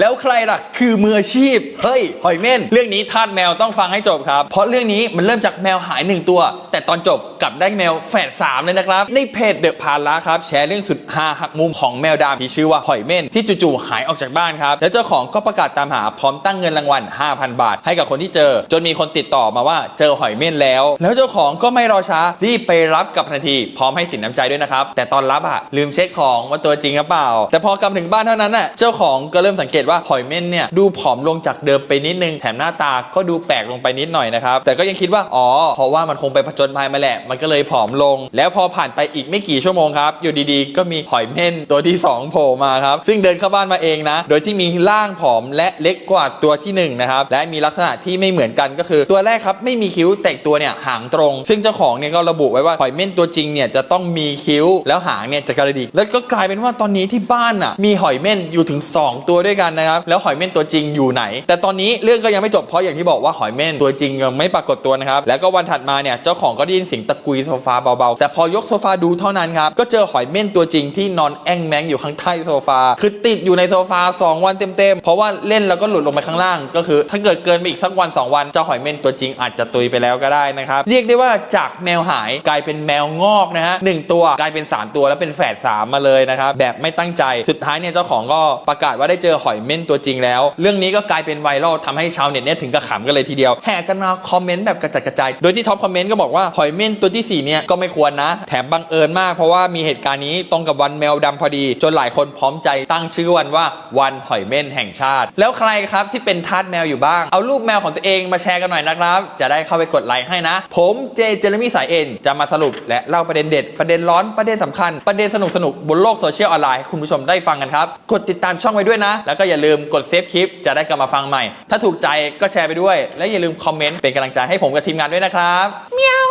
แล้วใครล่ะคือมืออาชีพ เฮ้ย หอยเม่น เรื่องนี้ทาสแมวต้องฟังให้จบครับ เพราะเรื่องนี้มันเริ่มจากแมวหายหนึ่งตัว แต่ตอนจบกลับได้แมวแฝดสามเลยนะครับ ในเพจเดอะพาละครับ แชร์เรื่องสุดฮาหักมุมของแมวดำที่ชื่อว่าหอยเม่น ที่จู่ๆหายออกจากบ้านครับ แล้วเจ้าของก็ประกาศตามหาพร้อมตั้งเงินรางวัล 5,000 บาท ให้กับคนที่เจอ จนมีคนติดต่อมาว่าเจอหอยเม่นแล้ว แล้วเจ้าของก็ไม่รอช้ารีบไปรับกับทันทีพร้อมให้สินน้ำใจด้วยนะครับแต่ตอนรับอะลืมเช็คของว่าตัวจริงหรือเปล่า แต่พอกลับถึงบ้านเท่านั้นน่ะเจ้าของก็เริ่มสังเกตว่าหอยเม่นเนี่ยดูผอมลงจากเดิมไปนิดนึง แถมหน้าตาก็ดูแปลกลงไปนิดหน่อยนะครับ แต่ก็ยังคิดว่า อ๋อ เพราะว่ามันคงไปผจญภัยมาแหละ มันก็เลยผอมลง แล้วพอผ่านไปอีกไม่กี่ชั่วโมงครับ อยู่ดีๆ ก็มีหอยเม่นตัวที่สองโผล่มาครับ ซึ่งเดินเข้าบ้านมาเองนะ โดยที่มีร่างผอมและเล็กกว่าตัวที่หนึ่งนะครับ และมีลักษณะที่ไม่เหมือนกันก็คือ ตัวแรกครับไม่มีคิ้วแต่ตัวเนี่ยหางตรง ซึ่งเจ้าของเนี่ยก็ระบุไว้ว่าหอยเม่นตัวจริงเนี่ยจะต้องมีคิ้วแล้วหางเนี่ยจะกระดิกแล้วก็กลายเป็นว่าตอนนี้ที่บ้านอะมีหอยเม่นอยู่ถึง 2 ตัวด้วยกันนะครับแล้วหอยเม่นตัวจริงอยู่ไหน แต่ตอนนี้เรื่องก็ยังไม่จบเพราะอย่างที่บอกว่าหอยเม่นตัวจริงยังไม่ปรากฏตัวนะครับแล้วก็วันถัดมาเนี่ยเจ้าของก็ได้ยินเสียงตะกุยโซฟาเบาๆแต่พอยกโซฟาดูเท่านั้นครับก็เจอหอยเม่นตัวจริงที่นอนแอ่งแมงอยู่ข้างใต้โซฟาคือติดอยู่ในโซฟา 2 วันเต็มๆเพราะว่าเล่นแล้วก็หลุดลงไปข้างล่าง ก็คือ ถ้าเกิดเกินไปอีกสักวัน 2 วันเจ้าหอยเม่นตัวจริงอาจจะตุยไปแล้วก็ได้นะครับเรียกได้ว่าจากแมวหายกลายเป็นแมวงอกนะฮะหนึ่งตัวกลายเป็น 3 ตัวแล้วเป็นแฝดสามมาเลยนะครับแบบไม่ตั้งใจสุดท้ายเนี่ยเจ้าของก็ประกาศว่าได้เจอหอยเม่นตัวจริงแล้ว เรื่องนี้ก็กลายเป็นไวรัลทำให้ชาวเน็ตเนี่ยถึงกับขำกันเลยทีเดียวแห่กันมาคอมเมนต์แบบกระจัดกระจายโดยที่ท็อปคอมเมนต์ก็บอกว่าหอยเม่นตัวที่สี่เนี่ยก็ไม่ควรนะ แถมบังเอิญมากเพราะว่ามีเหตุการณ์นี้ตรงกับวันแมวดำพอดี จนหลายคนพร้อมใจตั้งชื่อวันว่าวันหอยเม่นแห่งชาติ แล้วใครครับที่เป็นทาสแมวอยู่บ้าง เอารูปแมวของตัวเองมาแชร์กันหน่อยนะครับ จะได้เข้าไปกดไลค์ให้นะ ผมเจเจเรมี่สายเอ็นจะมาสรุปและเล่าประเด็นเด็ด ประเด็นร้อนประเด็นสำคัญประเด็นสนุกสนุกบนโลกโซเชียลออนไลน์ให้คุณผู้ชมได้ฟังกันครับกดติดตามช่องไว้ด้วยนะ แล้วก็อย่าลืมกดเซฟคลิปจะได้กลับมาฟังใหม่ ถ้าถูกใจก็แชร์ไปด้วย และอย่าลืมคอมเมนต์เป็นกำลังใจให้ผมกับทีมงานด้วยนะครับเมียว